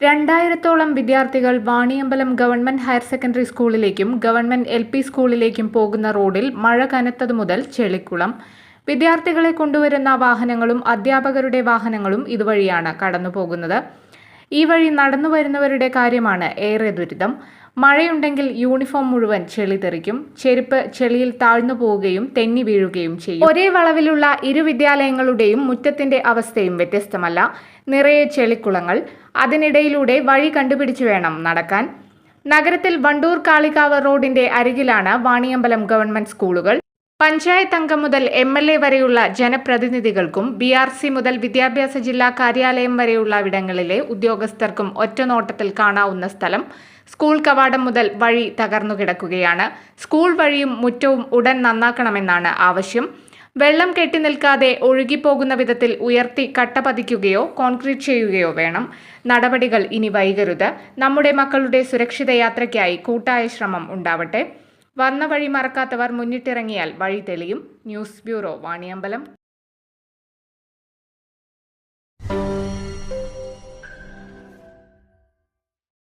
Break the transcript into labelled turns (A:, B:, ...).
A: രണ്ടായിരത്തോളം വിദ്യാർത്ഥികൾ Vaniyambalam government higher secondary സ്കൂളിലേക്കും ഗവൺമെന്റ് എൽ സ്കൂളിലേക്കും പോകുന്ന റോഡിൽ മഴ കനത്തതു മുതൽ ചെളിക്കുളം. വിദ്യാർത്ഥികളെ കൊണ്ടുവരുന്ന വാഹനങ്ങളും അധ്യാപകരുടെ വാഹനങ്ങളും ഇതുവഴിയാണ് കടന്നുപോകുന്നത്. ഈ വഴി നടന്നു വരുന്നവരുടെ കാര്യമാണ് ഏറെ ദുരിതം. മഴയുണ്ടെങ്കിൽ യൂണിഫോം മുഴുവൻ ചെളി തെറിക്കും. ചെരുപ്പ് ചെളിയിൽ താഴ്ന്നു പോവുകയും തെന്നി വീഴുകയും ചെയ്യും. ഒരേ വളവിലുള്ള ഇരു വിദ്യാലയങ്ങളുടെയും മുറ്റത്തിന്റെ അവസ്ഥയും വ്യത്യസ്തമല്ല. നിറയെ ചെളിക്കുളങ്ങൾ. അതിനിടയിലൂടെ വഴി കണ്ടുപിടിച്ചു വേണം നടക്കാൻ. നഗരത്തിൽ വണ്ടൂർ കാളികാവ് റോഡിന്റെ അരികിലാണ് വാണിയമ്പലം ഗവൺമെന്റ് സ്കൂളുകൾ. പഞ്ചായത്ത് അംഗം മുതൽ എം എൽ എ വരെയുള്ള ജനപ്രതിനിധികൾക്കും ബി ആർ സി മുതൽ വിദ്യാഭ്യാസ ജില്ലാ കാര്യാലയം വരെയുള്ള ഇടങ്ങളിലെ ഉദ്യോഗസ്ഥർക്കും ഒറ്റനോട്ടത്തിൽ കാണാവുന്ന സ്ഥലം സ്കൂൾ കവാടം മുതൽ വഴി തകർന്നു കിടക്കുകയാണ്. സ്കൂൾ വഴിയും മുറ്റവും ഉടൻ നന്നാക്കണമെന്നാണ് ആവശ്യം. വെള്ളം കെട്ടി നിൽക്കാതെ ഒഴുകിപ്പോകുന്ന വിധത്തിൽ ഉയർത്തി കട്ട പതിക്കുകയോ കോൺക്രീറ്റ് ചെയ്യുകയോ വേണം. നടപടികൾ ഇനി വൈകരുത്. നമ്മുടെ മക്കളുടെ സുരക്ഷിത യാത്രയ്ക്കായി കൂട്ടായ ശ്രമം ഉണ്ടാവട്ടെ. വന്ന വഴി മറക്കാത്തവർ മുന്നിട്ടിറങ്ങിയാൽ വഴി തെളിയും. News bureau Vaniyambalam.